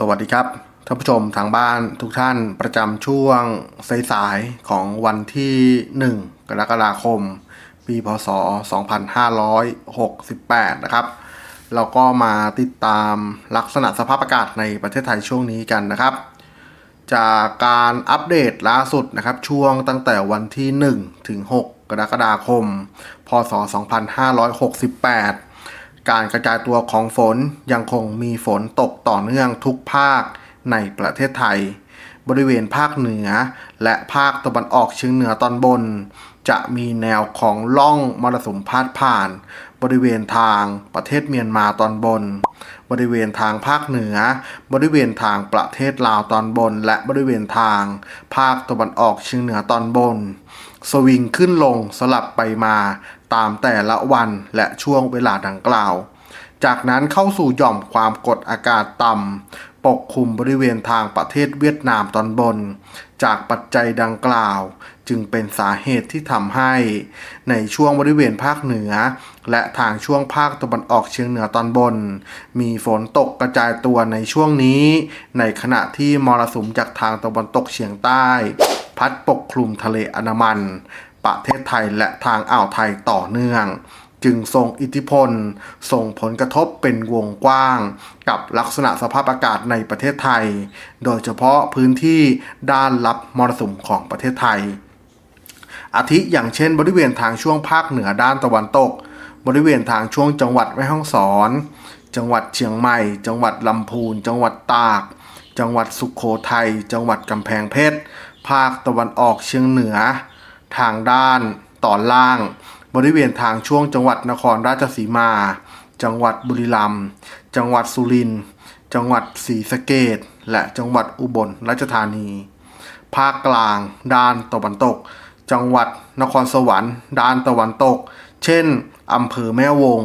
สวัสดีครับท่านผู้ชมทางบ้านทุกท่านประจำช่วงสายๆของวันที่ 1 กรกฎาคม ปีพศ 2568 นะครับ เราก็มาติดตามลักษณะสภาพอากาศในประเทศไทยช่วงนี้กันนะครับ จากการอัปเดตล่าสุดนะครับ ช่วงตั้งแต่วันที่ 1 ถึง 6 กรกฎาคม พศ 2568 การกระจายตัวของฝนยังคงมีฝนตกต่อเนื่องทุกภาคในประเทศไทย บริเวณภาคเหนือ และภาคตะวันออกเฉียงเหนือตอนบน จะมีแนวของล่องมรสุมพาดผ่าน บริเวณทางประเทศเมียนมาตอนบน บริเวณทางภาคเหนือ บริเวณทางประเทศลาวตอนบน และบริเวณทาง ภาคตะวันออกเฉียงเหนือตอนบน สวิงขึ้นลงสลับไปมา ตามแต่ละวันและช่วงเวลาดังกล่าว จากนั้นเข้าสู่หย่อมความกดอากาศต่ำปกคลุมบริเวณทางประเทศเวียดนามตอนบน จากปัจจัยดังกล่าว จึงเป็นสาเหตุที่ทำให้ ในช่วงบริเวณภาคเหนือ และทางช่วงภาคตะวันออกเฉียงเหนือตอนบน มีฝนตกกระจายตัวในช่วงนี้ ในขณะที่มรสุมจากทางตะวันตกเฉียงใต้ พัดปกคลุมทะเลอันดามัน ประเทศไทยและทางอ่าวไทยต่อเนื่อง จึงส่งอิทธิพล ส่งผลกระทบเป็นวงกว้าง กับลักษณะสภาพอากาศในประเทศไทย โดยเฉพาะพื้นที่ด้านรับมรสุมของประเทศไทย อาทิอย่างเช่น บริเวณทางช่วงภาคเหนือด้านตะวันตก บริเวณทางช่วงจังหวัดแม่ฮ่องสอน จังหวัดเชียงใหม่ จังหวัดลำพูน จังหวัดตาก จังหวัดสุขโขทัย จังหวัดกำแพงเพชร ภาคตะวันออกเฉียงเหนือ ทางด้านตอนล่าง บริเวณทางช่วงจังหวัดนครราชสีมา จังหวัดบุรีรัมย์จังหวัดสุรินทร์จังหวัดศรีสะเกษและจังหวัดอุบลราชธานี ภาคกลาง ด้านตะวันตก จังหวัดนครสวรรค์ ด้านตะวันตก เช่นอำเภอแม่วง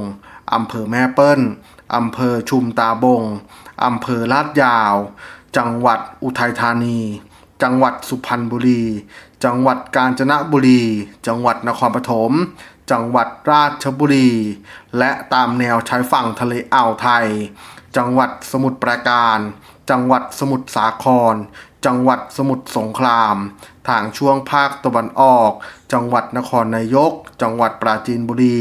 อำเภอแม่เปิ้ลอำเภอชุมตาบงอำเภอลาดยาว จังหวัดอุทัยธานี จังหวัดสุพรรณบุรี จังหวัดกาญจนบุรี จังหวัดนครปฐม จังหวัดราชบุรี และตามแนวชายฝั่งทะเลอ่าวไทย จังหวัดสมุทรปราการ จังหวัดสมุทรสาคร จังหวัดสมุทรสงคราม ทางช่วงภาคตะวันออก จังหวัดนครนายก จังหวัดปราจีนบุรี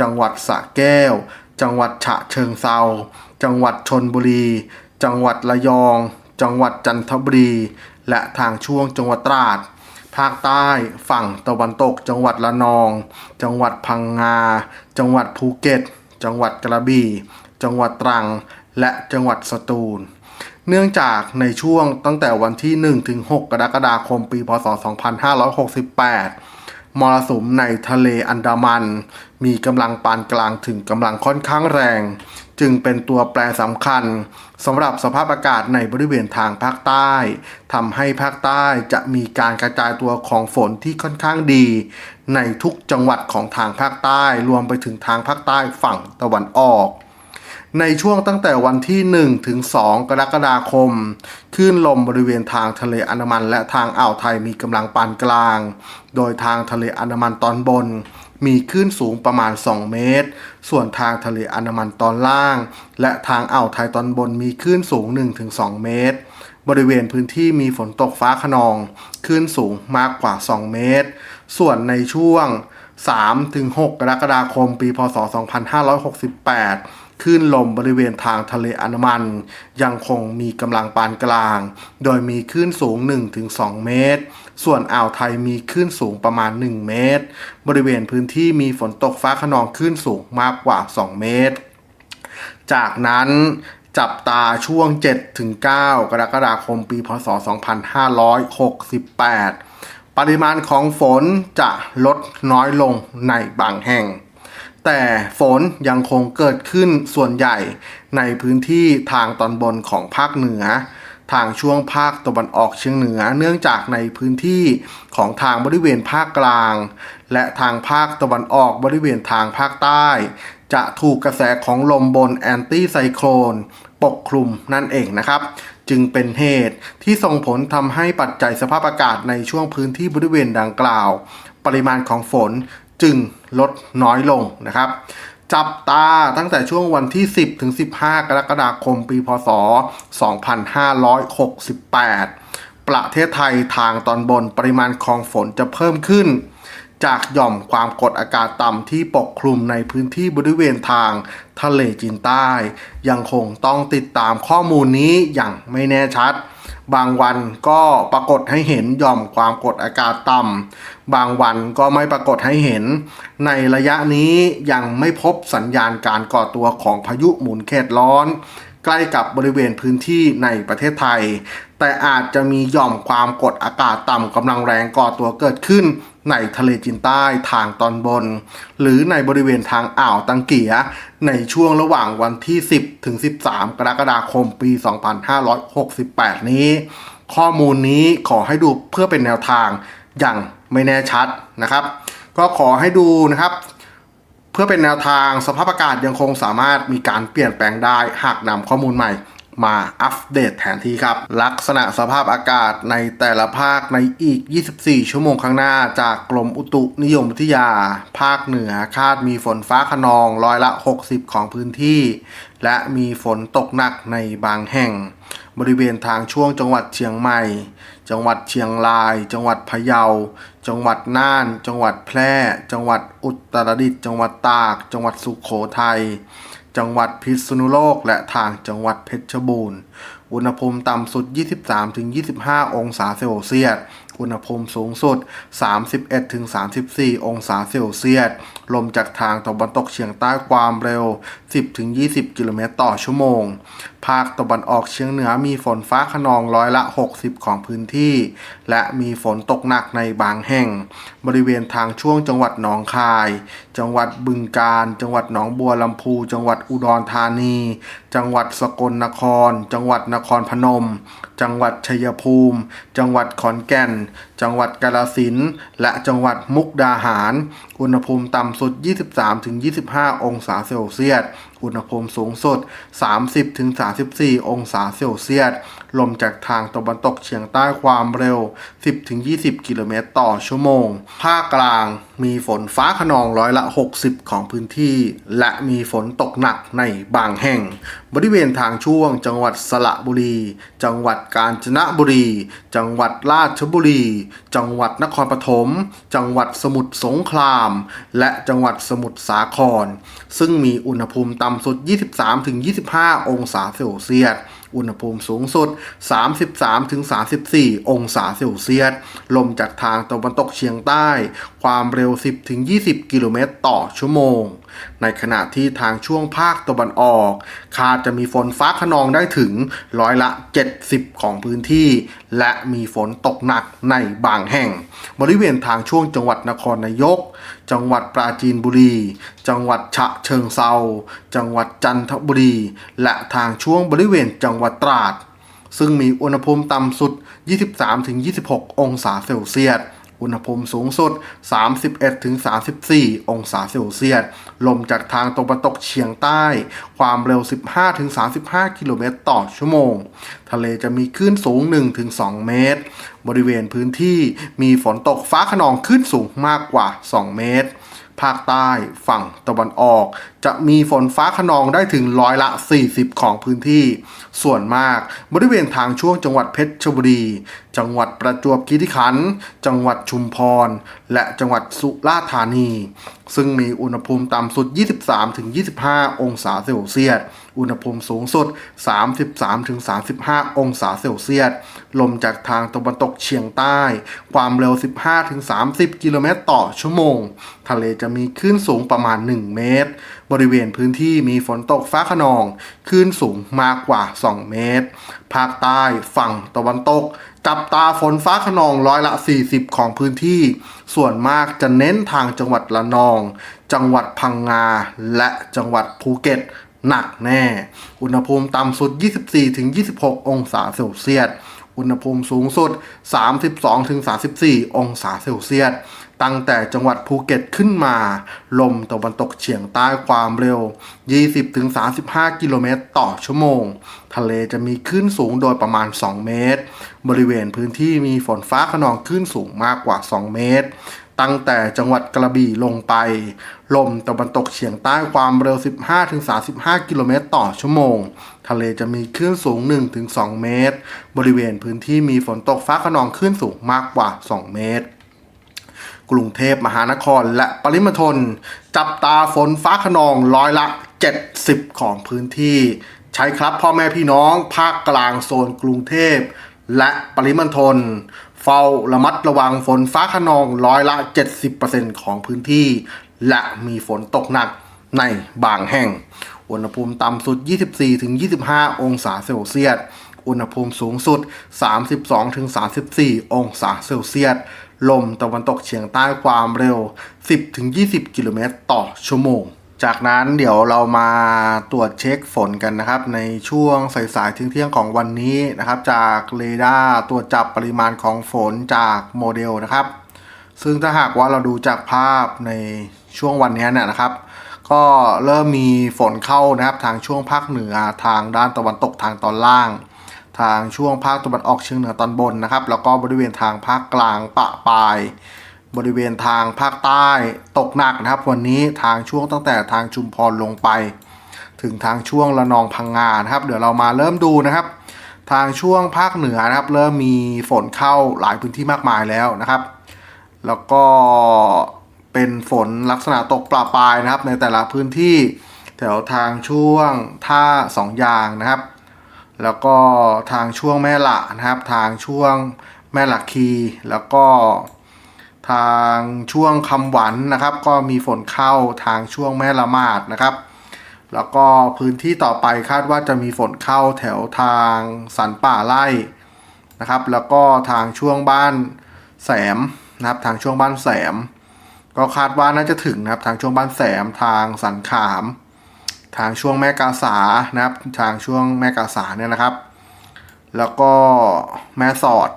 จังหวัดสระแก้ว จังหวัดฉะเชิงเซา จังหวัดชนบุรี จังหวัดระยอง จังหวัดจันทบุรี และทางช่วงจังหวัดตราด ภาคใต้ฝั่งตะวันตก จังหวัดละนอง จังหวัดพังงา จังหวัดภูเก็ต จังหวัดกระบี่ จังหวัดตรัง และจังหวัดสตูล เนื่องจากในช่วงตั้งแต่วันที่1ถึง6กรกฎาคมปี พศ 2568 มรสุมในทะเลอันดามัน มีกำลังปานกลางถึงกำลังค่อนข้างแรง จึงเป็นตัวแปรสำคัญ สำหรับสภาพอากาศในบริเวณทางภาคใต้ทำให้ภาคใต้จะมีการกระจายตัวของฝนที่ค่อนข้างดี ในทุกจังหวัดของทางภาคใต้รวมไปถึงทางภาคใต้ฝั่งตะวันออก ในช่วงตั้งแต่วันที่ 1 ถึง 2 กรกฎาคมคลื่นลมบริเวณทางทะเลอันดามันและทางอ่าวไทยมีกำลังปานกลาง โดยทางทะเลอันดามันตอนบน มีคลื่นสูงประมาณ 2 เมตร ส่วนทางทะเลอันดามันตอนล่าง และทางอ่าวไทยตอนบนมีคลื่นสูง 1-2 เมตร บริเวณพื้นที่มีฝนตกฟ้าขนองคลื่นสูงมากกว่า 2 เมตร ส่วนในช่วง 3-6 กรกฎาคม ปี พศ 2568คลื่นลมบริเวณทางทะเลอันดามัน ยังคงมีกำลังปานกลาง โดยมีคลื่นสูง 1-2 เมตร ส่วนอ่าวไทยมีคลื่นสูงประมาณ 1 เมตร บริเวณพื้นที่มีฝนตกฟ้าขนองคลื่นสูงมากกว่า 2 เมตร จากนั้นจับตาช่วง 7-9 กรกฎาคมปีพศ 2568 ปริมาณของฝนจะลดน้อยลงในบางแห่ง แต่ฝนยังคงเกิดขึ้นส่วนใหญ่ในพื้นที่ทางตอนบนของภาคเหนือ ทางช่วงภาคตะวันออกเฉียงเหนือ เนื่องจากในพื้นที่ของทางบริเวณภาคกลาง และทางภาคตะวันออกบริเวณทางภาคใต้ จะถูกกระแสของลมบนแอนตี้ไซโคลนปกคลุมนั่นเองนะครับ จึงเป็นเหตุที่ส่งผลทำให้ปัจจัยสภาพอากาศในช่วงพื้นที่บริเวณดังกล่าว ปริมาณของฝนจึงลดน้อยลงนะครับ จับตาตั้งแต่ช่วงวันที่ 10 ถึง 15 กรกฎาคม ปีพศ 2568 ประเทศไทยทางตอนบนปริมาณของฝนจะเพิ่มขึ้น จากหย่อมความกดอากาศต่ำที่ปกคลุมในพื้นที่บริเวณทางทะเลจีนใต้ ยังคงต้องติดตามข้อมูลนี้อย่างไม่แน่ชัด บางวันก็ปรากฏให้เห็นหย่อมความกดอากาศต่ำบางวันก็ไม่ปรากฏให้เห็น ในระยะนี้ยังไม่พบสัญญาณการก่อตัวของพายุหมุนเขตร้อน ใกล้กับบริเวณพื้นที่ในประเทศไทย แต่อาจจะมีย่อมความกดอากาศต่ำกำลังแรงก่อตัวเกิดขึ้น ในทะเลจีนใต้ทางตอนบน หรือในบริเวณทางอ่าวตังเกีย ในช่วงระหว่างวันที่ 10 ถึง 13 กรกฎาคมปี 2568 นี้ ข้อมูลนี้ขอให้ดูเพื่อเป็นแนวทางอย่างไม่แน่ชัดนะครับ ก็ขอให้ดูนะครับเพื่อเป็นแนวทางสภาพอากาศยังคงสามารถมีการเปลี่ยนแปลงได้หากนำข้อมูลใหม่ มาอัปเดตแทนที่ครับ ลักษณะสภาพอากาศในแต่ละภาคในอีก 24 ชั่วโมงข้างหน้า จากกรมอุตุนิยมวิทยา ภาคเหนือคาดมีฝนฟ้าขนองร้อยละ 60 ของพื้นที่ และมีฝนตกหนักในบางแห่ง บริเวณทางช่วงจังหวัดเชียงใหม่ จังหวัดเชียงราย จังหวัดพะเยา จังหวัดน่าน จังหวัดแพร่ จังหวัดอุตรดิตถ์จังหวัดตาก จังหวัดสุขโขทัย จังหวัดพิษณุโลก และทางจังหวัดเพชรบูรณ์ อุณหภูมิต่ำสุด 23-25 องศาเซลเซียส อุณหภูมิสูงสุด 31-34 องศาเซลเซียส ลมจากทางตะวันตกเฉียงใต้ความเร็ว 10-20 กิโลเมตรต่อชั่วโมง ภาคตะวันออกเฉียงเหนือมีฝนฟ้าขนองร้อยละ 60 ของพื้นที่ และมีฝนตกหนักในบางแห่ง บริเวณทางช่วงจังหวัดหนองคาย จังหวัดบึงกาฬ จังหวัดหนองบัวลำพู จังหวัดอุดรธานี จังหวัดสกลนคร จังหวัดนครพนม จังหวัดชัยภูมิ จังหวัดขอนแก่น จังหวัดกาฬสินและจังหวัดมุกดาหาร อุณหภูมิต่ำสุด 23-25 องศาเซลเซียส อุณหภูมิสูงสุด 30-34 องศาเซลเซียส ลมจากทางตะวันตกเฉียงใต้ความเร็ว 10-20 กิโลเมตรต่อชั่วโมง ภาคกลางมีฝนฟ้าขนองร้อยละ 60 ของพื้นที่ และมีฝนตกหนักในบางแห่ง บริเวณทางช่วง จังหวัดสระบุรี จังหวัดกาญจนบุรี จังหวัดราชบุรีจังหวัดนครปฐม จังหวัดสมุทรสงคราม และจังหวัดสมุทรสาคร ซึ่งมีอุณหภูมิต่ำสุด 23-25 องศาเซลเซียส อุณหภูมิสูงสุด 33-34 องศาเซลเซียส ลมจากทางตะวันตกเฉียงใต้ ความเร็ว 10-20 กิโลเมตรต่อชั่วโมง ในขณะที่ทางช่วงภาคตะวันออก คาดจะมีฝนฟ้าขนองได้ถึงร้อยละ 70 ของพื้นที่ และมีฝนตกหนักในบางแห่ง บริเวณทางช่วงจังหวัดนครนายก จังหวัดปราจีนบุรี จังหวัดฉะเชิงเซาจังหวัดจันทบุรี และทางช่วงบริเวณจังหวัดตราด ซึ่งมีอุณหภูมิต่ำสุด 23-26 องศาเซลเซียส อุณหภูมิสูงสุด 31-34 องศาเซลเซียส ลมจากทางตะวันตกเฉียงใต้ ความเร็ว 15-35 กิโลเมตรต่อชั่วโมง ทะเลจะมีคลื่นสูง 1-2 เมตร บริเวณพื้นที่มีฝนตกฟ้าขนองคลื่นสูงมากกว่า 2 เมตร ภาคใต้ฝั่งตะวันออก จะมีฝนฟ้าขนองได้ถึงร้อยละ 40 ของพื้นที่ ส่วนมากบริเวณทางช่วงจังหวัดเพชรชบุรี จังหวัดประจวบคีรีขันธ์จังหวัดชุมพร และจังหวัดสุราษฎร์ธานี ซึ่งมีอุณหภูมิต่ำสุด 23-25 องศาเซลเซียส อุณหภูมิสูงสุด 33-35 องศาเซลเซียส ลมจากทางตะวันตกเฉียงใต้ ความเร็ว 15-30 กิโลเมตรต่อชั่วโมง ทะเลจะมีคลื่นสูงประมาณ 1 เมตร บริเวณพื้นที่มีฝนตกฟ้าขนองคลื่นสูงมากกว่า 2 เมตร ภาคใต้ฝั่งตะวันตก จับตาฝนฟ้าขนองร้อยละ 40 ของพื้นที่ ส่วนมากจะเน้นทางจังหวัดละนอง จังหวัดพังงา และจังหวัดภูเก็ตหนักแน่ อุณหภูมิต่ำสุด 24-26 องศาเซลเซียส อุณหภูมิสูงสุด 32-34 องศาเซลเซียส ตั้งแต่จังหวัดภูเก็ตขึ้นมา ลมตะวันตกเฉียงใต้ความเร็ว 20-35 กิโลเมตรต่อชั่วโมง ทะเลจะมีคลื่นสูงโดยประมาณ 2 เมตร บริเวณพื้นที่มีฝนฟ้าขนองคลื่นสูงมากกว่า 2 เมตร ตั้งแต่จังหวัดกระบี่ลงไป ลมตะวันตกเฉียงใต้ความเร็ว 15-35 กิโลเมตรต่อชั่วโมง ทะเลจะมีคลื่นสูง 1-2 เมตร บริเวณพื้นที่มีฝนตกฟ้าขนองคลื่นสูงมากกว่า 2 เมตร กรุงเทพมหานครและปริมณฑลจับตาฝนฟ้าขนองร้อยละ 70 ของพื้นที่ ใช้ครับพ่อแม่พี่น้องภาคกลางโซนกรุงเทพและปริมณฑลเฝ้าระมัดระวังฝนฟ้าขนองร้อยละ 70%ของพื้นที่ และมีฝนตกหนักในบางแห่ง อุณหภูมิต่ำสุด 24-25 องศาเซลเซียส อุณหภูมิสูงสุด 32-34 องศาเซลเซียส ลมตะวันตกเฉียงใต้ความเร็ว 10-20 กิโลเมตรต่อชั่วโมง จากนั้นเดี๋ยวเรามาตรวจเช็คฝนกันนะครับ ในช่วงสายๆเที่ยงของวันนี้นะครับ จากเรดาร์ตรวจจับปริมาณของฝนจากโมเดลนะครับ ซึ่งถ้าหากว่าเราดูจากภาพในช่วงวันนี้เนี่ยนะครับก็เริ่มมีฝนเข้านะครับทางช่วงภาคเหนือทางด้านตะวันตกทางตอนล่าง ทางช่วงภาคตะวันออกเฉียงเหนือตอนบนนะครับ แล้วก็บริเวณทางภาคกลางปะปลาย บริเวณทางภาคใต้ตกหนักนะครับ วันนี้ทางช่วงตั้งแต่ทางชุมพรลงไป ถึงทางช่วงระนองพังงานะครับ เดี๋ยวเรามาเริ่มดูนะครับ ทางช่วงภาคเหนือนะครับ เริ่มมีฝนเข้าหลายพื้นที่มากมายแล้วนะครับ แล้วก็เป็นฝนลักษณะตกปลาปลายนะครับ ในแต่ละพื้นที่แถวทางช่วงท่าสองยางนะครับ แล้วก็ทางช่วงแม่ละนะครับ ทางช่วงแม่หละคีแล้วก็ทางช่วงคำหวันนะครับ ก็มีฝนเข้าทางช่วงแม่ละมาดนะครับ แล้วก็พื้นที่ต่อไปคาดว่าจะมีฝนเข้าแถวทางสันป่าไร่นะครับ แล้วก็ทางช่วงบ้านแสมนะครับ ทางช่วงบ้านแสม ก็คาดว่าน่าจะถึงนะครับ ทางช่วงบ้านแสมทางสันขาม ทางช่วงแม่กาสานะครับ ทางช่วงแม่กาสาเนี่ยนะครับ แล้วก็แม่สอด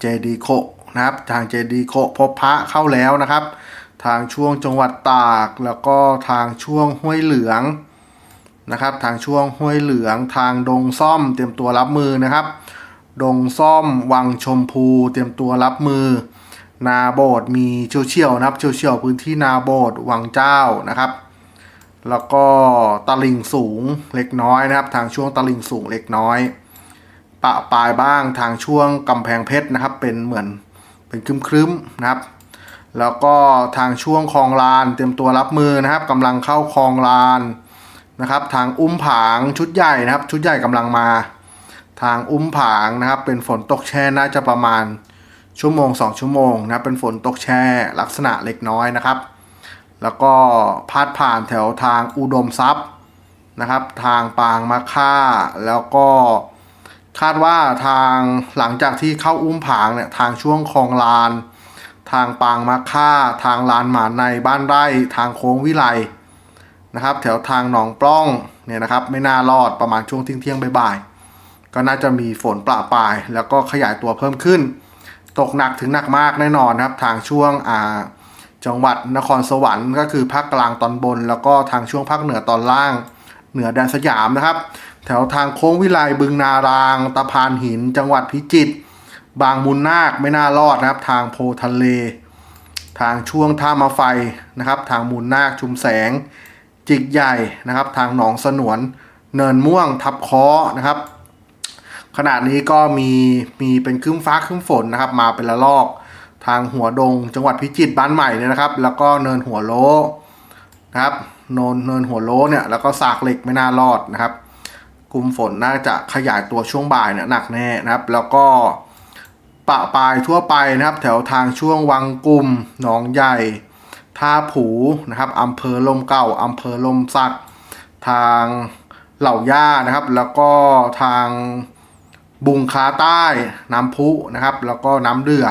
เจดีโคนะครับ ทางเจดีโคพบพระเข้าแล้วนะครับ ทางช่วงจังหวัดตาก แล้วก็ทางช่วงห้วยเหลืองนะครับ ทางช่วงห้วยเหลือง ทางดงซ่อมเตรียมตัวรับมือนะครับ ดงซ่อมวังชมพูเตรียมตัวรับมือ นาโบดมีเชี่ยวเชี่ยวนะครับเชี่ยวเชี่ยวพื้นที่นาโบดวังเจ้านะครับ แล้วก็ตะลิงสูงเล็กน้อยนะครับ ทางช่วงตะลิงสูงเล็กน้อย ปะปลายบ้างทางช่วงกำแพงเพชรนะครับ เป็นเหมือนเป็นครึ้มๆนะครับ แล้วก็ทางช่วงคลองลานเตรียมตัวรับมือนะครับกำลังเข้าคลองลานนะครับ ทางอุ้มผางชุดใหญ่นะครับ ชุดใหญ่กำลังมา ทางอุ้มผางนะครับ เป็นฝนตกแช่น่าจะประมาณชั่วโมง 2 ชั่วโมงนะเป็นฝนตกแช่ลักษณะเล็กน้อยนะครับ แล้วก็พาดผ่านแถวทางอุดมทรัพย์นะครับ ทางปางมะค่า แล้วก็คาดว่าทางหลังจากที่เข้าอุ้มผางเนี่ยทางช่วงคลองลาน ทางปางมะค่า ทางลานหมาในบ้านไร่ทางโค้งวิไลนะครับ แถวทางหนองปล้องเนี่ยนะครับ ไม่น่ารอดประมาณช่วงเที่ยงเที่ยงบ่ายก็น่าจะมีฝนประปราย แล้วก็ขยายตัวเพิ่มขึ้น ตกหนักถึงหนักมากแน่นอนครับ ทางช่วงอ่า จังหวัดนครสวรรค์ก็คือภาคกลางตอนบน แล้วก็ทางช่วงภาคเหนือตอนล่าง เหนือแดนสยามนะครับ แถวทางโค้งวิไลบึงนาราง ตะพานหิน จังหวัดพิจิตรบางมุนนาคไม่น่ารอดนะครับ ทางโพทะเล ทางช่วงท่ามาไฟนะครับ ทางมูลนาคชุมแสง จิกใหญ่นะครับ ทางหนองสนวน เนินม่วงทับคอนะครับขณะนี้ก็มีมีเป็นครึ้มฟ้าครึ้มฝนนะครับ มาเป็นละลอก ทางหัวดงจังหวัดพิจิตรบ้านใหม่เนี่ยนะครับ แล้วก็เนินหัวโลนะครับโนนเนินหัวโลเนี่ยแล้วก็สากเหล็กไม่น่ารอดนะครับกลุ่มฝนน่าจะขยายตัวช่วงบ่ายเนี่ยหนักแน่นะครับ แล้วก็ปะปลายทั่วไปนะครับ แถวทางช่วงวังกลุ่มหนองใหญ่ท่าผูนะครับอำเภอลมเก่าอำเภอลมสักทางเหล่าย่านะครับ แล้วก็ทางบุงคาใต้น้ำพุนะครับ แล้วก็น้ำเดือ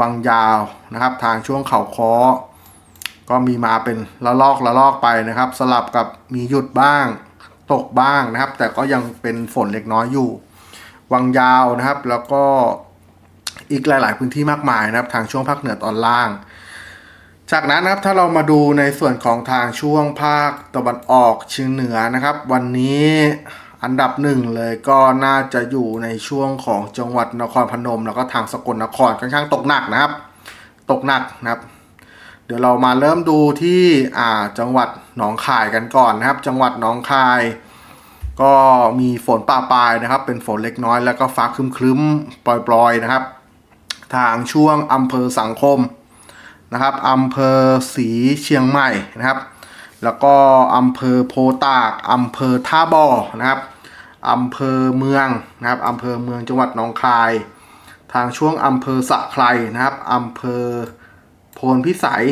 วังยาวนะครับ ทางช่วงเขาคอก็มีมาเป็นละลอกละลอกไปนะครับ สลับกับมีหยุดบ้าง ตกบ้างนะครับ แต่ก็ยังเป็นฝนเล็กน้อยอยู่ วังยาวนะครับ แล้วก็อีกหลาย ๆ พื้นที่มากมายนะครับ ทางช่วงภาคเหนือตอนล่าง จากนั้นนะครับถ้าเรามาดูในส่วนของทางช่วงภาคตะวันออกเฉียงเหนือนะครับ วันนี้ อันดับหนึ่งเลยก็น่าจะอยู่ในช่วงของจังหวัดนครพนม แล้วก็ทางสกลนครค่อนข้างตกหนักนะครับ ตกหนักนะครับ เดี๋ยวเรามาเริ่มดูที่อ่าจังหวัดหนองคายกันก่อนนะครับ จังหวัดหนองคาย ก็มีฝนป่าปลายนะครับ เป็นฝนเล็กน้อยแล้วก็ฟ้าครึ้มๆปล่อยๆนะครับ ทางช่วงอำเภอสังคมนะครับอำเภอศรีเชียงใหม่นะครับ แล้วก็อำเภอโพตากอำเภอท่าบ่อนะครับอำเภอเมืองนะครับอำเภอเมืองจังหวัดหนองคาย ทางช่วงอำเภอสะไครนะครับอำเภอโพนพิสัย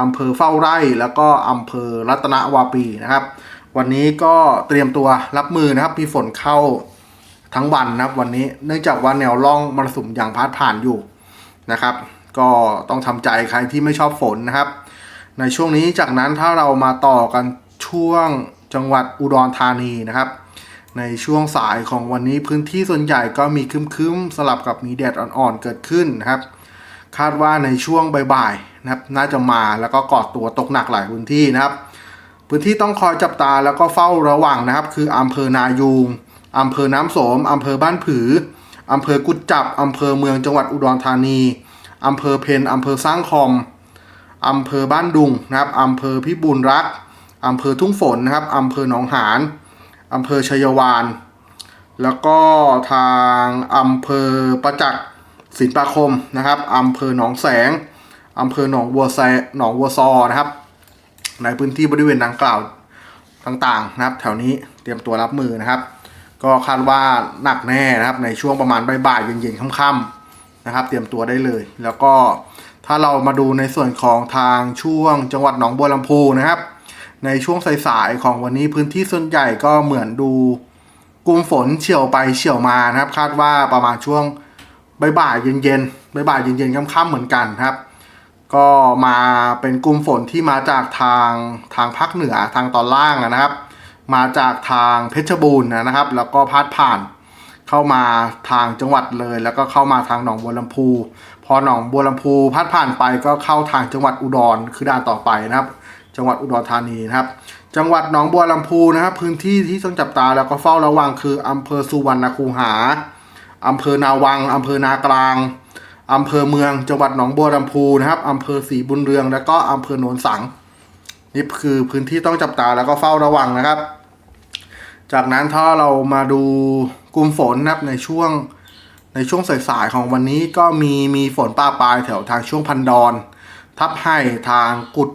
อำเภอเฝ้าไร่ แล้วก็อำเภอรัตนวาปีนะครับ วันนี้ก็เตรียมตัวรับมือนะครับมีฝนเข้าทั้งวันนะครับวันนี้เนื่องจากว่าแนวร่องมรสุมยังพาดผ่านอยู่นะครับ ก็ต้องทำใจใครที่ไม่ชอบฝนนะครับ ในช่วงนี้จากนั้นถ้าเรามาต่อกันช่วงจังหวัดอุดรธานีนะครับ ในช่วงสายของวันนี้พื้นที่ส่วนใหญ่ก็มีคึ้มๆ สลับกับมีแดดอ่อนๆ เกิดขึ้นนะครับ คาดว่าในช่วงบ่ายๆนะครับ น่าจะมาแล้วก็ก่อตัวตกหนักหลายพื้นที่นะครับ พื้นที่ต้องคอยจับตาแล้วก็เฝ้าระวังนะครับ คืออำเภอนายูงอำเภอน้ำโสมอำเภอบ้านผืออำเภอกุดจับอำเภอเมืองจังหวัดอุดรธานีอำเภอเพนอำเภอสร้างคอม อำเภอบ้านดุงนะครับอำเภอพิบูลรักษ์อำเภอทุ่งฝนนะครับอำเภอหนองหานอำเภอชัยวาน แล้วก็ทางอำเภอประจักษ์ศิลปาคมนะครับอำเภอหนองแสงอำเภอหนองวัวแซหนองวัวซอนะครับ ในพื้นที่บริเวณดังกล่าวต่างๆนะครับ แถวนี้เตรียมตัวรับมือนะครับ ก็คาดว่าหนักแน่นะครับในช่วงประมาณบ่ายๆเย็นๆค่ำๆนะครับ เตรียมตัวได้เลย แล้วก็ ถ้าเรามาดูในส่วนของทางช่วงจังหวัดหนองบัวลำพูนะครับ ในช่วงสายๆของวันนี้พื้นที่ส่วนใหญ่ก็เหมือนดูกลุ่มฝนเฉี่ยวไปเฉี่ยวมานะครับ คาดว่าประมาณช่วงบ่ายๆเย็นๆบ่ายๆเย็นๆค่ำๆเหมือนกันครับ ก็มาเป็นกลุ่มฝนที่มาจากทางทางภาคเหนือทางตอนล่างนะครับ มาจากทางเพชรบูรณ์นะครับ แล้วก็พาดผ่านเข้ามาทางจังหวัดเลย แล้วก็เข้ามาทางหนองบัวลำพู พอหนองบัวลำพูพัดผ่านไปก็เข้าทางจังหวัดอุดรคือด่านต่อไปนะครับ จังหวัดอุดรธานีนะครับ จังหวัดหนองบัวลำพูนะครับ พื้นที่ที่ต้องจับตาแล้วก็เฝ้าระวังคืออำเภอสุวรรณคูหาอำเภอนาวังอำเภอนากลางอำเภอเมืองจังหวัดหนองบัวลำพูนะครับอำเภอศรีบุญเรือง แล้วก็อำเภอโนนสังนี่คือพื้นที่ต้องจับตาแล้วก็เฝ้าระวังนะครับ จากนั้นถ้าเรามาดูกลุ่มฝนนะครับในช่วง ในช่วงสายๆของวันนี้ก็มีมีฝนป้าปลายแถวทางช่วงพันดอน ทับให้ทางกุด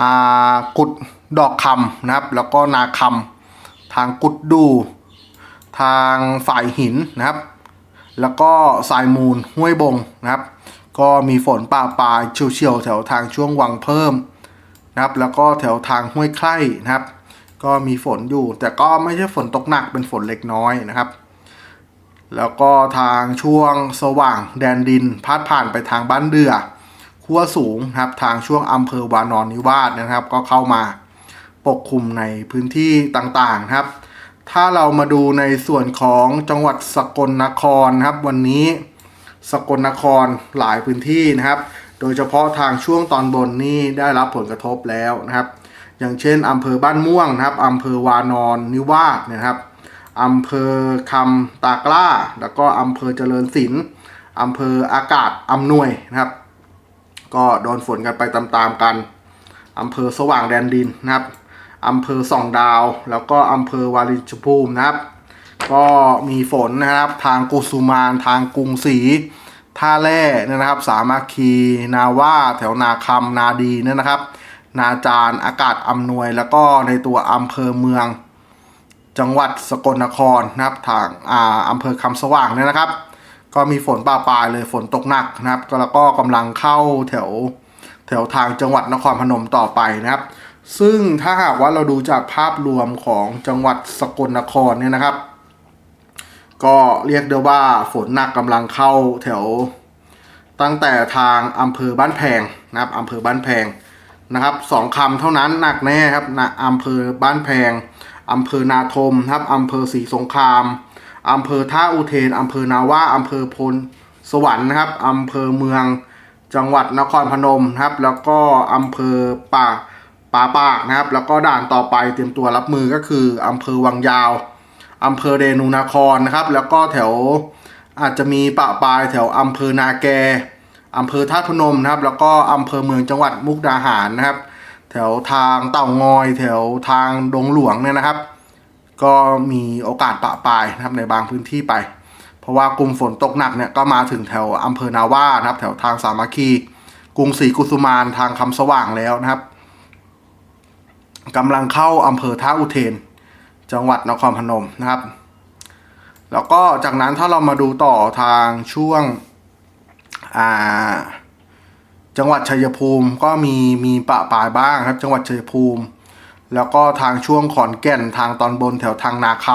อ่ากุดดอกคำนะครับ แล้วก็นาคำทางกุดดู ทางฝ่ายหินนะครับ แล้วก็สายมูลห้วยบงนะครับ ก็มีฝนป่าปลายเฉียวๆแถวทางช่วงวังเพิ่มนะครับ แล้วก็แถวทางห้วยไคร่นะครับ ก็มีฝนอยู่ แต่ก็ไม่ใช่ฝนตกหนักเป็นฝนเล็กน้อยนะครับ แล้วก็ทางช่วงสว่างแดนดินพาดผ่านไปทางบ้านเดือขั้วสูงครับทางช่วงอำเภอวานอนนิวาสนะครับ ก็เข้ามาปกคลุมในพื้นที่ต่างๆครับ ถ้าเรามาดูในส่วนของจังหวัดสกลนครครับ วันนี้สกลนครหลายพื้นที่นะครับ โดยเฉพาะทางช่วงตอนบนนี่ได้รับผลกระทบแล้วนะครับ อย่างเช่นอำเภอบ้านม่วงนะครับอำเภอวานอนนิวาสนะครับ อำเภอคำตากล้า แล้วก็อำเภอเจริญศิลป์อำเภออากาศอำนวยนะครับ ก็โดนฝนกันไปตามๆกันอำเภอสว่างแดนดินนะครับอำเภอสองดาว แล้วก็อำเภอวารินชภูมินะครับ ก็มีฝนนะครับ ทางกุสุมานทางกรุงศรีท่าแร่นะครับ สามัคคี นาว่าแถวนาคำนาดีเนี่ยนะครับ นาจารอากาศอำนวย แล้วก็ในตัวอำเภอเมือง จังหวัดสกลนครนะครับทางอ่าอำเภอคำสว่างเนี่ยนะครับ ก็มีฝนป่าปลายเลยฝนตกหนักนะครับ ก็แล้วก็กำลังเข้าแถวแถวทางจังหวัดนครพนมต่อไปนะครับ ซึ่งถ้าหากว่าเราดูจากภาพรวมของจังหวัดสกลนครเนี่ยนะครับ ก็เรียกได้ว่าฝนหนักกำลังเข้าแถวตั้งแต่ทางอำเภอบ้านแพงนะครับอำเภอบ้านแพงนะครับสองคำเท่านั้นหนักแน่ครับนะอำเภอบ้านแพง อำเภอนาทมครับอำเภอศรีสงครามอำเภอท่าอุเทนอำเภอนาว่าอำเภอพลสวรรค์นะครับอำเภอเมือง จังหวัดนครพนมนะครับ แล้วก็อำเภอป่าป่าปากนะครับ แล้วก็ด่านต่อไปเตรียมตัวรับมือก็คืออำเภอวังยาวอำเภอเรนูนครนะครับ แล้วก็แถวอาจจะมีปะปายแถวอำเภอนาแกอำเภอท่าพนมนะครับ แล้วก็อำเภอเมืองจังหวัดมุกดาหารนะครับ แถวทางเต่างอย แถวทางดงหลวงเนี่ยนะครับ ก็มีโอกาสปะปลายนะครับในบางพื้นที่ไป เพราะว่ากลุ่มฝนตกหนักเนี่ยก็มาถึงแถวอำเภอนาว่านะครับ แถวทางสามัคคีกรุงศรีกุสุมานทางคำสว่างแล้วนะครับกำลังเข้าอำเภอท่าอุเทน จังหวัดนครพนมนะครับ แล้วก็จากนั้นถ้าเรามาดูต่อทางช่วงอ่า จังหวัดชัยภูมิก็มีมีปะปายบ้างครับ จังหวัดชัยภูมิ แล้วก็ทางช่วงขอนแก่นทางตอนบนแถวทางนาค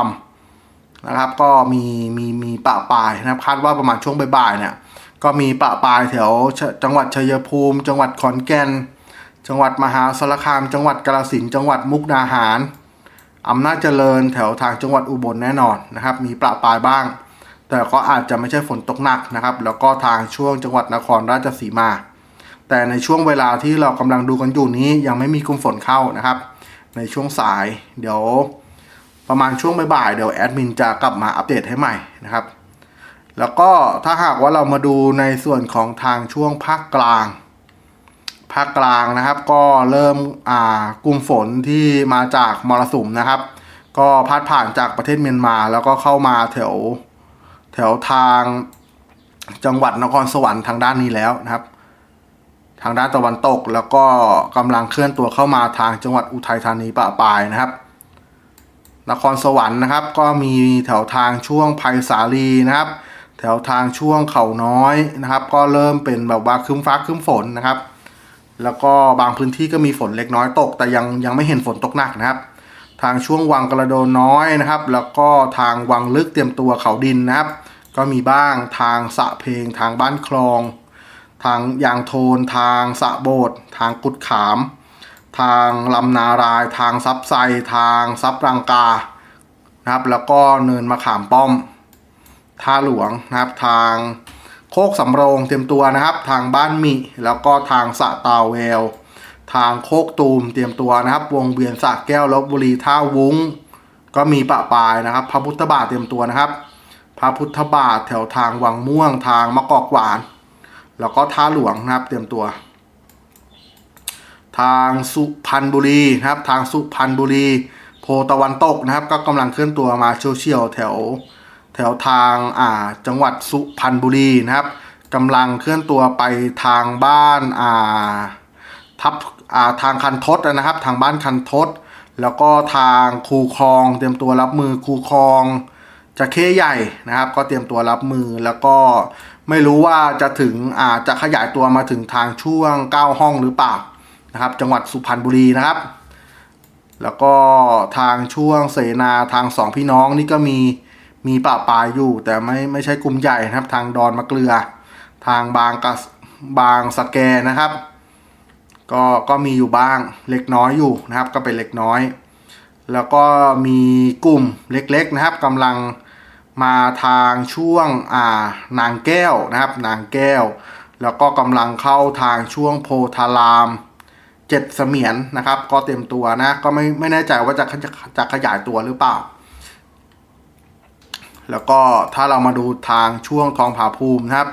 ำนะครับ ก็มีมีมีปะปายนะครับคาดว่าประมาณช่วงบ่ายๆเนี่ยก็มีปะปายแถวจังหวัดชัยภูมิ จังหวัดขอนแก่น จังหวัดมหาสารคาม จังหวัดกาฬสินจังหวัดมุกดาหารอำนาจเจริญแถวทางจังหวัดอุบลแน่นอนนะครับ มีประปายบ้าง แต่ก็อาจจะไม่ใช่ฝนตกหนักนะครับ แล้วก็ทางช่วงจังหวัดนครราชสีมา แต่ในช่วงเวลาที่เรากำลังดูกันอยู่นี้ยังไม่มีกลุ่มฝนเข้านะครับ ในช่วงสายเดี๋ยวประมาณช่วงบ่ายๆเดี๋ยวแอดมินจะกลับมาอัปเดตให้ใหม่นะครับ แล้วก็ถ้าหากว่าเรามาดูในส่วนของทางช่วงภาคกลาง ภาคกลางนะครับ ก็เริ่มอ่ากลุ่มฝนที่มาจากมรสุมนะครับ ก็พัดผ่านจากประเทศเมียนมา แล้วก็เข้ามาแถวแถวทางจังหวัดนครสวรรค์ทางด้านนี้แล้วนะครับ ทางด้านตะวันตก แล้วก็กำลังเคลื่อนตัวเข้ามาทางจังหวัดอุทัยธานีปะปายนะครับ นครสวรรค์นะครับ ก็มีแถวทางช่วงไผ่สาลีนะครับ แถวทางช่วงเขาน้อยนะครับ ก็เริ่มเป็นแบบว่าครึ้มฟ้าครึ้มฝนนะครับ แล้วก็บางพื้นที่ก็มีฝนเล็กน้อยตก แต่ยังยังไม่เห็นฝนตกหนักนะครับ ทางช่วงวังกระโดนน้อยนะครับ แล้วก็ทางวังลึกเตรียมตัวเขาดินนะครับ ก็มีบ้างทางสะเพลงทางบ้านคลอง ทางยางโทน ทางสะโบดทางกุดขาม ทางลำนาราย ทางซับไซ ทางซับรังกานะครับ แล้วก็เนินมะขามป้อมท่าหลวงนะครับ ทางโคกสำโรงเตรียมตัวนะครับ ทางบ้านมิแล้วก็ทางสะตาวแววทางโคกตูมเตรียมตัวนะครับ วงเวียนสะแก้วลบบุรีท่าวุ้ง ก็มีปะปายนะครับ พระพุทธบาทเตรียมตัวนะครับ พระพุทธบาทแถวทางวังม่วงทางมะกอกหวาน แล้วก็ท่าหลวงนะครับเตรียมตัว ทางสุพรรณบุรีนะครับ ทางสุพรรณบุรี โพตะวันตกนะครับ ก็กำลังเคลื่อนตัวมาเชี่ยวๆแถว แถวทางอ่าจังหวัดสุพรรณบุรีนะครับกำลังเคลื่อนตัวไปทางบ้านอ่าทับอ่าทางคันทศนะครับ ทางบ้านคันทศแล้วก็ทางคูคลอง เตรียมตัวรับมือคูคลองจะเข้ใหญ่นะครับ ก็เตรียมตัวรับมือแล้วก็ ไม่รู้ว่าจะถึงอาจะขยายตัวมาถึงทางช่วง 9 ห้องหรือเปล่านะครับ จังหวัดสุพรรณบุรีนะครับ แล้วก็ทางช่วงเสนาทางสองพี่น้องนี่ก็มีมีป่าปลายอยู่ แต่ไม่ไม่ใช่กลุ่มใหญ่นะครับ ทางดอนมะเกลือ ทางบางกะบางสะแกนะครับ ก็ก็มีอยู่บ้างเล็กน้อยอยู่นะครับ ก็เป็นเล็กน้อย แล้วก็มีกลุ่มเล็กๆนะครับกำลัง มาทางช่วงอ่านางแก้วนะครับ นางแก้ว แล้วก็กำลังเข้าทางช่วงโพธารามเจ็ดเสมียนนะครับ ก็เต็มตัวนะ ก็ไม่ไม่แน่ใจว่าจะจะจะขยายตัวหรือเปล่า แล้วก็ถ้าเรามาดูทางช่วงทองผาภูมินะครับ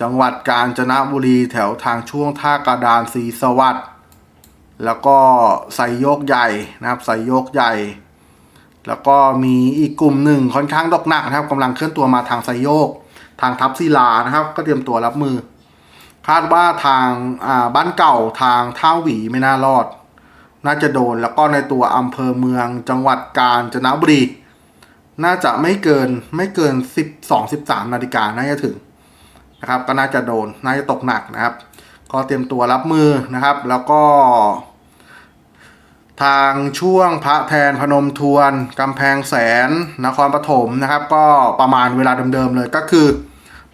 จังหวัดกาญจนบุรีแถวทางช่วงท่ากระดานศรีสวัสดิ์แล้วก็ไซโยกใหญ่นะครับไซโยกใหญ่ แล้วก็มีอีกกลุ่มหนึ่งค่อนข้างตกหนักนะครับกำลังเคลื่อนตัวมาทางไซโยก ทางทับศิลานะครับ ก็เตรียมตัวรับมือ คาดว่าทางาบ้านเก่าทางท่าหวีไม่น่ารอด น่าจะโดนแล้วก็ในตัวอำเภอเมืองจังหวัดกาญจนบุรีน่าจะไม่เกินไม่เกิน 12 13 นาฬิกาน่าจะถึงนะครับ ก็น่าจะโดนน่าจะตกหนักนะครับ ก็เตรียมตัวรับมือนะครับ แล้วก็ ทางช่วงพระแทนพนมทวนกำแพงแสนนครปฐมนะครับ ก็ประมาณเวลาเดิมๆเลยก็คือ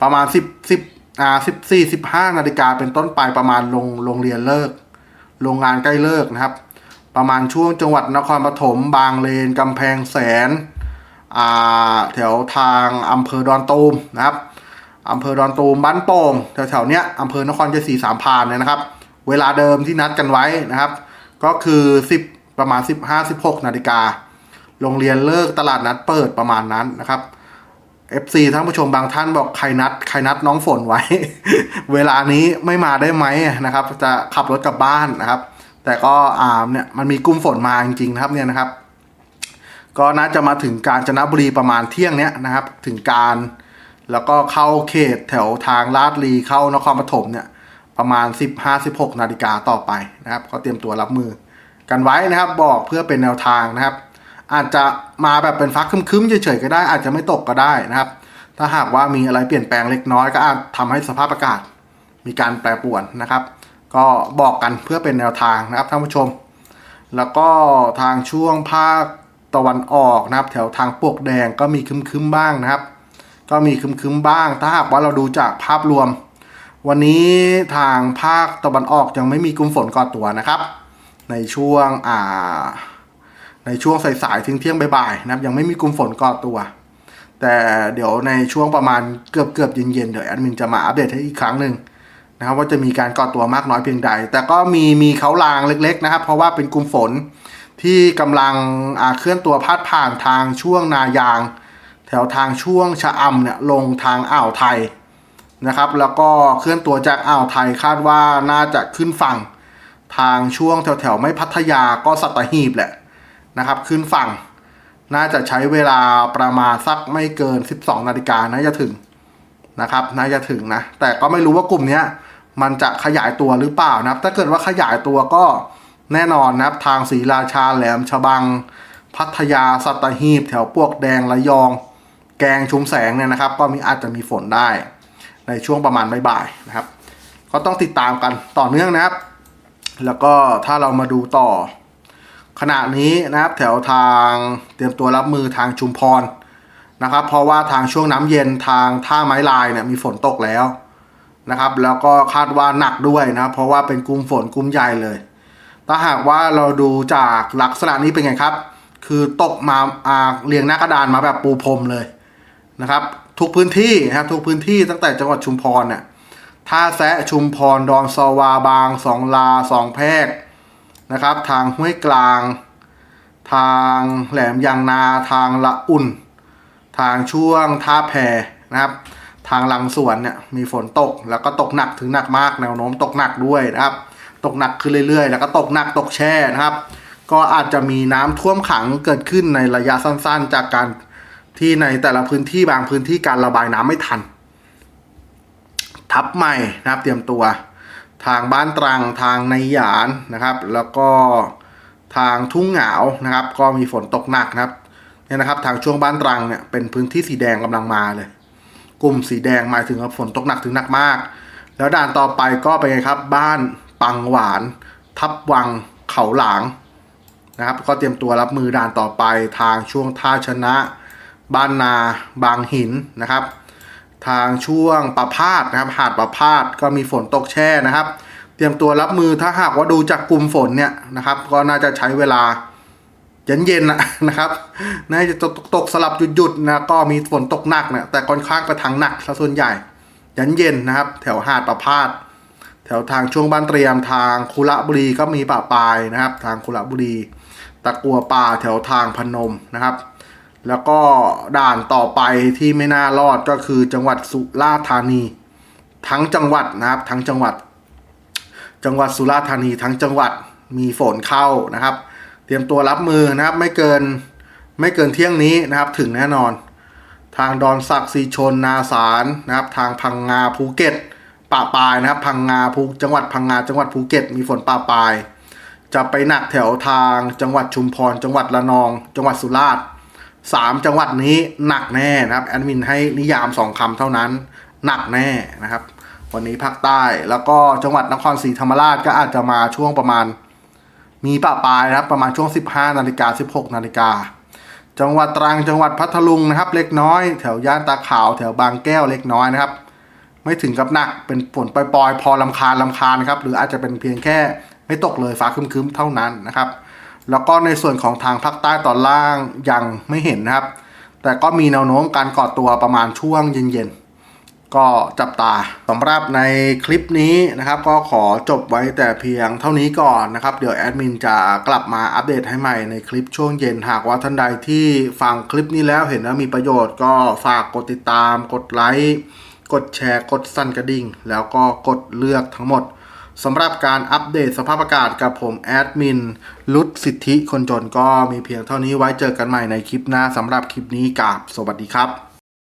ประมาณ 10 10อ่า14 15นาฬิกาเป็นต้นไปประมาณโรงโรงเรียนเลิก โรงงานใกล้เลิกนะครับ ประมาณช่วงจังหวัดนครปฐมบางเลนกำแพงแสนอ่าแถวทางอำเภอดอนตูมนะครับอำเภอดอนตูมบ้านโป่งแถวๆเนี้ยอำเภอนครชัยศรีสามพานเนี่ยนะครับ เวลาเดิมที่นัดกันไว้นะครับ ก็คือ 10 ประมาณ 15 16 นาฬิกา โรงเรียนเลิกตลาดนัดเปิดประมาณนั้นนะครับ FC ท่านผู้ชมบางท่านบอกใครนัดใครนัดน้องฝนไว้ เวลานี้ไม่มาได้ไหมนะครับ จะขับรถกลับบ้านนะครับ แต่ก็อ่าเนี่ยมันมีกลุ่มฝนมาจริงๆนะครับเนี่ยนะครับ ก็น่าจะมาถึงกาญจนบุรีประมาณเที่ยงเนี้ยนะครับ ถึงการแล้วก็เข้าเขตแถวทางลาดลีเข้านครปฐมเนี่ยประมาณ 15-16 นาฬิกาต่อไปนะครับ ก็เตรียมตัวรับมือ กันไว้นะครับ บอกเพื่อเป็นแนวทางนะครับ อาจจะมาแบบเป็นฟักคึมๆเฉยๆก็ได้ อาจจะไม่ตกก็ได้นะครับ ถ้าหากว่ามีอะไรเปลี่ยนแปลงเล็กน้อยก็อาจทำให้สภาพอากาศ มีการแปรปรวนนะครับ ก็บอกกันเพื่อเป็นแนวทางนะครับท่านผู้ชม แล้วก็ทางช่วงภาคตะวันออกนะครับ แถวทางปวกแดงก็มีคึมๆบ้างนะครับ ก็มีคึมๆบ้าง ถ้าหากว่าเราดูจากภาพรวมวันนี้ทางภาคตะวันออกยังไม่มีกลุ่มฝนก่อตัวนะครับ ในช่วงอ่า ในช่วงสายๆถึงเที่ยงบ่ายๆนะครับ ยังไม่มีกลุ่มฝนก่อตัว แต่เดี๋ยวในช่วงประมาณเกือบเกือบๆเย็นๆเดี๋ยวแอดมินจะมาอัปเดตให้อีกครั้งหนึ่งนะครับว่าจะมีการก่อตัวมากน้อยเพียงใด แต่ก็มีมีเขาลางเล็ก ๆ นะครับ เพราะว่าเป็นกลุ่มฝนที่กำลังเคลื่อนตัวพาดผ่านทางช่วงนายาง แถวทางช่วงชะอำเนี่ยลงทางอ่าวไทยนะครับ แล้วก็เคลื่อนตัวจากอ่าวไทยคาดว่าน่าจะขึ้นฝั่ง ทางช่วงแถวๆไม่พัทยาก็สัตหีบแหละนะครับ ขึ้นฝั่ง น่าจะใช้เวลาประมาณสักไม่เกิน 12 นาฬิกาน่าจะถึงนะครับ น่าจะถึงนะ แต่ก็ไม่รู้ว่ากลุ่มนี้มันจะขยายตัวหรือเปล่านะครับ ถ้าเกิดว่าขยายตัวก็แน่นอนนะครับ ทางศรีราชาแหลมฉบัง พัทยาสัตหีบ แถวปวกแดงระยอง แกงชุมแสงเนี่ยนะครับ ก็มีอาจจะมีฝนได้ในช่วงประมาณบ่ายๆนะครับ ก็ต้องติดตามกันต่อเนื่องนะครับ แล้วก็ถ้าเรามาดูต่อ ขณะนี้นะครับแถวทางเตรียมตัวรับมือทางชุมพรนะครับ เพราะว่าทางช่วงน้ำเย็นทางท่าไม้ลายเนี่ยมีฝนตกแล้วนะครับ แล้วก็คาดว่าหนักด้วยนะเพราะว่าเป็นกลุ่มฝนกลุ่มใหญ่เลย ถ้าหากว่าเราดูจากลักษณะนี้เป็นไงครับ คือตกมาอาเรียงหน้ากระดานมาแบบปูพรมเลยนะครับ ทุกพื้นที่นะครับทุกพื้นที่ตั้งแต่จังหวัดชุมพรเนี่ย ท่าแซะชุมพรดอนซอวาบางสองลาสองแพกนะครับ ทางห้วยกลาง ทางแหลมยางนาทางละอุ่น ทางช่วงท่าแพนะครับ ทางลังสวนเนี่ยมีฝนตกแล้วก็ตกหนักถึงหนักมากแนวโน้มตกหนักด้วยนะครับ ตกหนักขึ้นเรื่อยๆ แล้วก็ตกหนักตกแช่นะครับ ก็อาจจะมีน้ำท่วมขังเกิดขึ้นในระยะสั้นๆ จากการที่ในแต่ละพื้นที่บางพื้นที่การระบายน้ำไม่ทัน ทับใหม่นะครับเตรียมตัว ทางบ้านตรังทางในหยานนะครับ แล้วก็ทางทุ่งเหงานะครับ ก็มีฝนตกหนักนะครับเนี่ยนะครับ ทางช่วงบ้านตรังเนี่ยเป็นพื้นที่สีแดงกำลังมาเลย กลุ่มสีแดงหมายถึงว่าฝนตกหนักถึงหนักมาก แล้วด่านต่อไปก็เป็นไงครับ บ้านปังหวาน ทับวังเขาหลางนะครับ ก็เตรียมตัวรับมือด่านต่อไปทางช่วงท่าชนะ บ้านนา บางหินนะครับ ทางช่วงประพาสนะครับ หาดประพาสก็มีฝนตกแช่นะครับ เตรียมตัวรับมือถ้าหากว่าดูจากกลุ่มฝนเนี่ยนะครับ ก็น่าจะใช้เวลาเย็นๆนะนะครับ น่าจะตกตกสลับหยุดๆนะ ก็มีฝนตกหนักเนี่ยแต่ค่อนข้างไปทางหนักซะส่วนใหญ่เย็นๆนะครับ แถวหาดประพาสแถวทางช่วงบ้านเตรียมทางคุระบุรีก็มีป่าปลายนะครับ ทางคุระบุรี ตะกัวป่าแถวทางพนมนะครับ แล้วก็ด่านต่อไปที่ไม่น่ารอดก็คือจังหวัดสุราษฎร์ธานี ทั้งจังหวัดนะครับ ทั้งจังหวัด จังหวัดสุราษฎร์ธานีทั้งจังหวัดมีฝนเข้านะครับ เตรียมตัวรับมือนะครับ ไม่เกินไม่เกินเที่ยงนี้นะครับ ถึงแน่นอน ทางดอนสักสีชนนาสารนะครับ ทางพังงาภูเก็ตป่าปายนะครับ พังงาภูจังหวัดพังงาจังหวัดภูเก็ต มีฝนป่าปาย จะไปหนักแถวทางจังหวัดชุมพร จังหวัดระนอง จังหวัดสุราษฎร์ สามจังหวัดนี้หนักแน่นะครับแอดมินให้นิยามสองคำเท่านั้น หนักแน่นะครับ วันนี้ภาคใต้แล้วก็จังหวัดนครศรีธรรมราชก็อาจจะมาช่วงประมาณ มีป่าปลายนะครับ ประมาณช่วง 15นาฬิกา16นาฬิกาจังหวัดตรังจังหวัดพัทลุงนะครับ เล็กน้อยแถวย่านตาขาวแถวบางแก้วเล็กน้อยนะครับ ไม่ถึงกับหนักเป็นฝนปล่อยๆพอลำคาญลำคาญนครับ หรืออาจจะเป็นเพียงแค่ไม่ตกเลยฟ้าคึมๆเท่านั้นนะครับ แล้วก็ในส่วนของทางภาคใต้ตอนล่างยังไม่เห็นนะครับ แต่ก็มีแนวโน้มการก่อตัวประมาณช่วงเย็นๆ ก็จับตาสำหรับในคลิปนี้นะครับ ก็ขอจบไว้แต่เพียงเท่านี้ก่อนนะครับ เดี๋ยวแอดมินจะกลับมาอัปเดตให้ใหม่ในคลิปช่วงเย็นหากว่าท่านใดที่ฟังคลิปนี้แล้วเห็นว่ามีประโยชน์ก็ฝากกดติดตาม กดไลค์กดแชร์กดสั่นกระดิ่ง แล้วก็กดเลือกทั้งหมด สำหรับการอัปเดตสภาพอากาศกับผมแอดมินลุดสิทธิคนจนก็มีเพียงเท่านี้ไว้เจอกันใหม่ในคลิปหน้าสำหรับคลิปนี้กับสวัสดีครับ